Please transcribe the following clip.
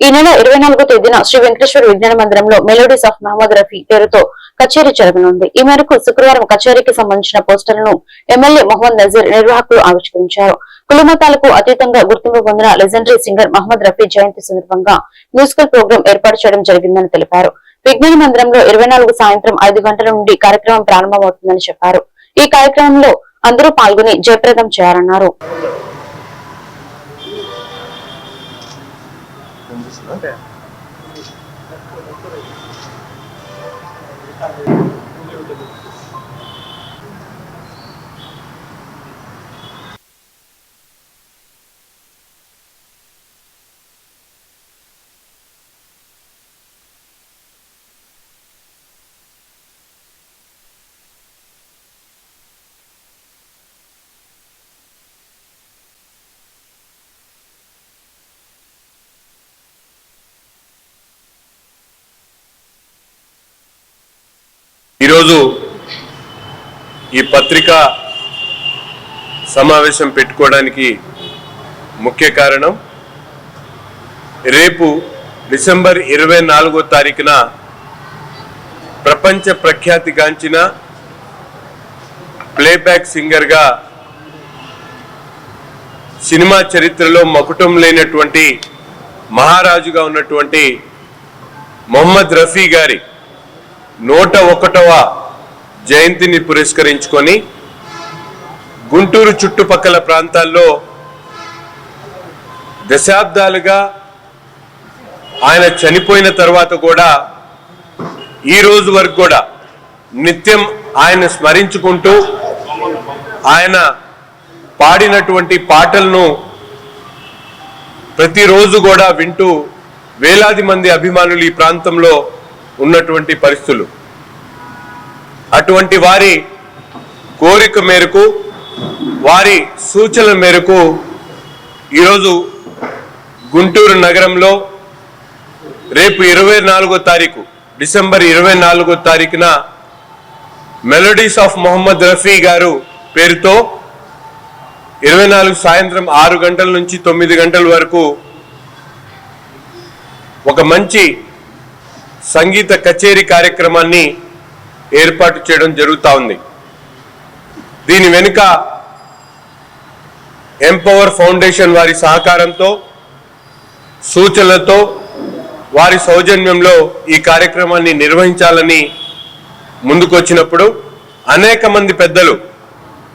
ఈ నెల ఇరవై నాలుగో తేదీన శ్రీ వెంకటేశ్వర విజ్ఞాన మందిరంలో మెలోడీస్ ఆఫ్ మహమ్మద్ రఫీ పేరుతో కచేరీ జరగనుంది. ఈ మేరకు శుక్రవారం కచేరీకి సంబంధించిన పోస్టర్లను ఎమ్మెల్యే మొహమ్మద్ నజీర్ నిర్వాహకులు ఆవిష్కరించారు. కులమతాలకు అతీతంగా గుర్తింపు పొందిన లెజెండరీ సింగర్ మహమ్మద్ రఫీ జయంతి సందర్భంగా మ్యూజికల్ ప్రోగ్రాం ఏర్పాటు చేయడం జరిగిందని తెలిపారు. విజ్ఞాన మందిరంలో ఇరవై నాలుగు సాయంత్రం ఐదు గంటల నుండి కార్యక్రమం ప్రారంభమవుతుందని చెప్పారు. ఈ కార్యక్రమంలో అందరూ పాల్గొని జయప్రదం చేయాలన్నారు. んですね。Thank you. ఈరోజు ఈ పత్రిక సమావేశం పెట్టుకోవడానికి ముఖ్య కారణం రేపు డిసెంబర్ ఇరవై నాలుగో తారీఖున ప్రపంచ ప్రఖ్యాతిగాంచిన ప్లేబ్యాక్ సింగర్గా సినిమా చరిత్రలో మకుటం లేనటువంటి మహారాజుగా ఉన్నటువంటి మొహమ్మద్ రఫీ గారి నూట ఒకటవ జయంతిని పురస్కరించుకొని గుంటూరు చుట్టుపక్కల ప్రాంతాల్లో దశాబ్దాలుగా ఆయన చనిపోయిన తర్వాత కూడా ఈ రోజు వరకు కూడా నిత్యం ఆయన స్మరించుకుంటూ ఆయన పాడినటువంటి పాటలను ప్రతిరోజు కూడా వింటూ వేలాది మంది అభిమానులు ఈ ప్రాంతంలో ఉన్నటువంటి పరిస్థితులు. అటువంటి వారి కోరిక మేరకు వారి సూచనల మేరకు ఈరోజు గుంటూరు నగరంలో రేపు ఇరవై నాలుగో తారీఖు డిసెంబర్ ఇరవై నాలుగో తారీఖున మెలోడీస్ ఆఫ్ మొహమ్మద్ రఫీ గారు పేరుతో ఇరవై నాలుగు సాయంత్రం ఆరు గంటల నుంచి తొమ్మిది గంటల వరకు ఒక మంచి సంగీత కచేరీ కార్యక్రమాన్ని ఏర్పాటు చేయడం జరుగుతూ ఉంది. దీని వెనుక ఎంపవర్ ఫౌండేషన్ వారి సహకారంతో సూచనలతో వారి సౌజన్యంలో ఈ కార్యక్రమాన్ని నిర్వహించాలని ముందుకొచ్చినప్పుడు అనేక మంది పెద్దలు